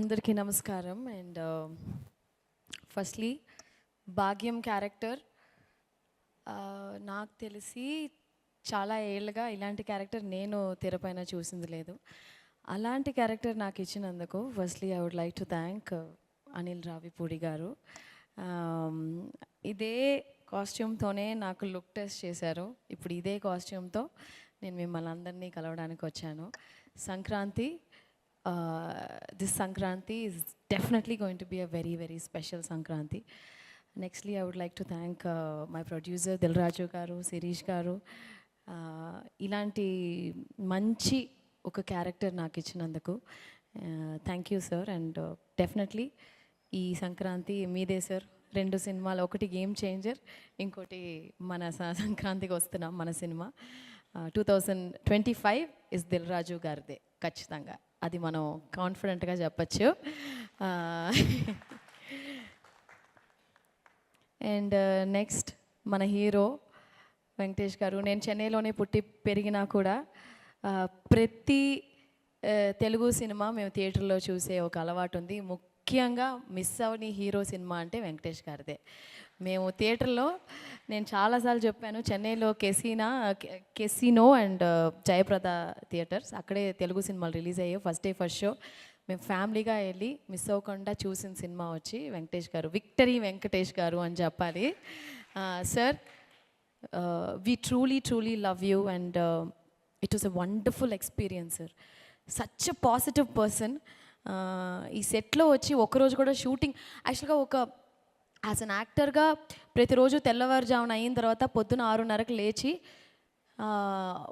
అందరికీ నమస్కారం. And um, firstly Bhagyam character uh, నాకు తెలిసి చాలా ఏళ్ళుగా ఇలాంటి క్యారెక్టర్ నేను తెరపైన చూసింది లేదు. అలాంటి క్యారెక్టర్ నాకు ఇచ్చినందుకు firstly I would like to thank Anil Ravipudi garu. Um, ఇదే కాస్ట్యూమ్తోనే నాకు లుక్ టెస్ట్ చేశారు. ఇప్పుడు ఇదే కాస్ట్యూమ్తో నేను మిమ్మల్ని అందరినీ కలవడానికి వచ్చాను. Sankranti this Sankranti is definitely going to be a very very special Sankranti nextly I would like to thank my producer Dilraju garu Shirish garu ఇలాంటి మంచి ఒక క్యారెక్టర్ నాకు ఇచ్చినందుకు thank you sir and definitely ఈ సంక్రాంతి మీదే sir రెండు సినిమాలు ఒకటి గేమ్ చేంజర్ ఇంకోటి మన సంక్రాంతికి వస్తున్నాం మన cinema. Two thousand twenty five is Dil Raju గారిదే ఖచ్చితంగా. అది మనం కాన్ఫిడెంట్గా చెప్పచ్చు. అండ్ నెక్స్ట్ మన హీరో వెంకటేష్ గారు. నేను చెన్నైలోనే పుట్టి పెరిగినా కూడా ప్రతి తెలుగు సినిమా మేము థియేటర్లో చూసే ఒక అలవాటు ఉంది. ముఖ్యంగా మిస్ అవని హీరో సినిమా అంటే వెంకటేష్ గారిదే. మేము థియేటర్లో నేను చాలాసార్లు చెప్పాను చెన్నైలో casino casino and Jayaprada theatres. అక్కడే తెలుగు సినిమాలు రిలీజ్ అయ్యాయి. First day first show. మేము ఫ్యామిలీగా వెళ్ళి మిస్ అవ్వకుండా చూసిన సినిమా వచ్చి వెంకటేష్ గారు విక్టరీ వెంకటేష్ గారు అని చెప్పాలి. Sir we truly truly love you and it was a wonderful experience sir such a positive person ఈ సెట్లో వచ్చి ఒకరోజు కూడా షూటింగ్. యాక్చువల్గా ఒక యాజ్ అన్ యాక్టర్గా ప్రతిరోజు తెల్లవారుజామున అయిన తర్వాత పొద్దున ఆరున్నరకు లేచి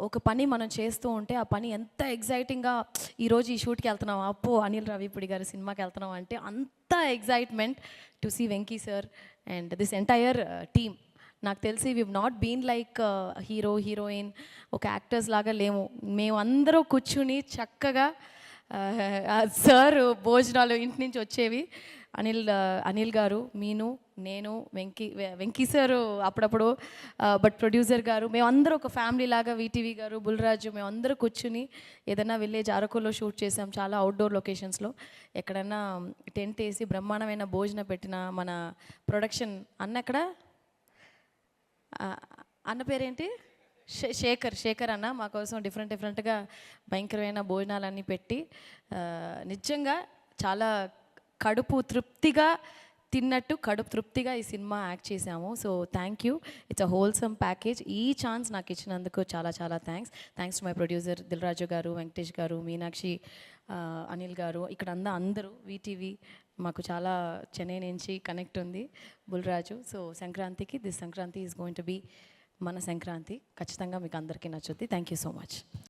ఒక పని మనం చేస్తూ ఉంటే ఆ పని ఎంత ఎగ్జైటింగ్గా ఈరోజు ఈ షూట్కి వెళ్తున్నాం అప్పు అనిల్ రవిపుడి గారి సినిమాకి వెళ్తున్నాం అంటే అంత excitement to see Venky sir and this entire team. నాకు తెలిసి we not been like hero heroine ఒక యాక్టర్స్ లాగా లేము. మేము అందరూ కూర్చుని చక్కగా సార్ భోజనాలు ఇంటి నుంచి వచ్చేవి. అనిల్ అనిల్ గారు మీను నేను వెంకీ వెంకీ సారు అప్పుడప్పుడు బట్ ప్రొడ్యూసర్ గారు మేమందరూ ఒక ఫ్యామిలీ లాగా వీటీవీ గారు బుల్రాజు మేమందరూ కూర్చుని ఏదైనా విలేజ్ అరకులో షూట్ చేసాం చాలా అవుట్డోర్ లొకేషన్స్లో ఎక్కడైనా టెంట్ వేసి బ్రహ్మాండమైన భోజనం పెట్టిన మన ప్రొడక్షన్ అన్న ఎక్కడ? అన్న పేరేంటి? శేఖర్ శేఖర్ అన్న మా కోసం డిఫరెంట్ డిఫరెంట్గా భయంకరమైన భోజనాలన్నీ పెట్టి నిజంగా చాలా కడుపు తృప్తిగా తిన్నట్టు కడుపు తృప్తిగా ఈ సినిమా యాక్ట్ చేశాము. So thank you it's a wholesome package ఈ ఛాన్స్ నాకు ఇచ్చినందుకు చాలా చాలా thanks thanks to my producer Dilraju garu Venkatesh garu Meenakshi Anil గారు. ఇక్కడ అందా అందరూ వీటీవీ మాకు చాలా చెన్నై నుంచి కనెక్ట్ ఉంది బుల్రాజు సో సంక్రాంతికి this Sankranti is going to be మన సంక్రాంతి ఖచ్చితంగా మీకు అందరికీ నచ్చుద్ది. Thank you so much